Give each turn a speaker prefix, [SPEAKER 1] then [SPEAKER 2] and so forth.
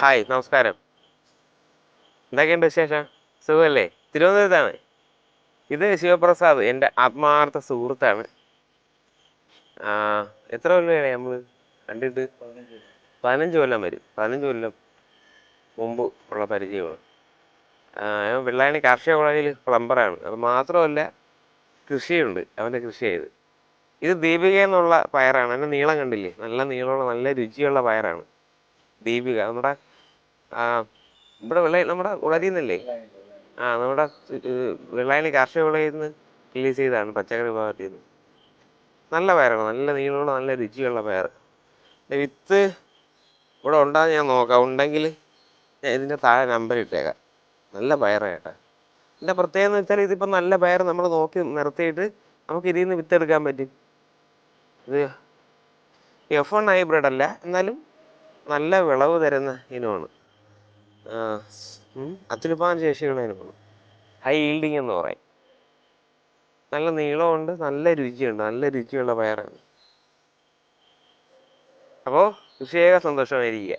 [SPEAKER 1] Hi നമസ്കാരം. എന്തൊക്കെയുണ്ട് വിശേഷം? സുഖമല്ലേ തിരുവനന്തപുരത്താണ്. ഇത് ശിവപ്രസാദ് എന്റെ ആത്മാർത്ഥ സുഹൃത്താണ്. എത്ര കൊല്ലമായി നമ്മൾ കണ്ടിട്ട്? പതിനഞ്ച് കൊല്ലം വരും. പതിനഞ്ച് കൊല്ലം മുമ്പ് ഉള്ള പരിചയമാണ്. വെള്ളായണി കാർഷിക കോളേജിൽ പ്ലംബറാണ്. അത് മാത്രമല്ല കൃഷിയുണ്ട്. അവന്റെ കൃഷി ചെയ്ത് ഇത് ദീപിക എന്നുള്ള പയറാണ്. അതിന്റെ നീളം കണ്ടില്ലേ? നല്ല നീളമുള്ള നല്ല രുചിയുള്ള പയറാണ്. ദീപിക നമ്മുടെ ഇവിടെ വിള നമ്മുടെ ഉളരിയിൽ ആ നമ്മുടെ വെള്ളായണി കാർഷിക കോളേജിൽ നിന്ന് റിലീസ് ചെയ്തതാണ് പച്ചക്കറി വിഭാഗത്തിൽ നിന്ന് നല്ല പയറാണ് നല്ല നീളമുള്ള നല്ല രുചിയുള്ള പയർ വിത്ത് ഇവിടെ ഉണ്ടാകാൻ ഞാൻ നോക്കാം. ഉണ്ടെങ്കിൽ ഞാൻ ഇതിന്റെ താഴെ നമ്പർ ഇട്ടേക്കാം. നല്ല പയറാണ് ചേട്ടാ ഇതിന്റെ പ്രത്യേകത എന്ന് വെച്ചാൽ ഇതിപ്പോൾ നല്ല പയർ നമ്മൾ നോക്കി നിർത്തിയിട്ട് നമുക്ക് ഇതിൽ നിന്ന് വിത്തെടുക്കാൻ പറ്റും. ഇത് എഫ് വൺ ഹൈബ്രിഡ് അല്ല എന്നാലും നല്ല വിളവ് തരുന്ന ഇനമാണ്. ആ, അത്യുൽപാദന ശേഷിയുള്ള ഇനമാണ് ഹൈ ഈൽഡിങ് എന്ന് പറയും. നല്ല നീളമുണ്ട് നല്ല രുചിയുണ്ട് നല്ല രുചിയുള്ള പയറാണ്. അപ്പോൾ കൃഷിയേക സന്തോഷമായിരിക്കുക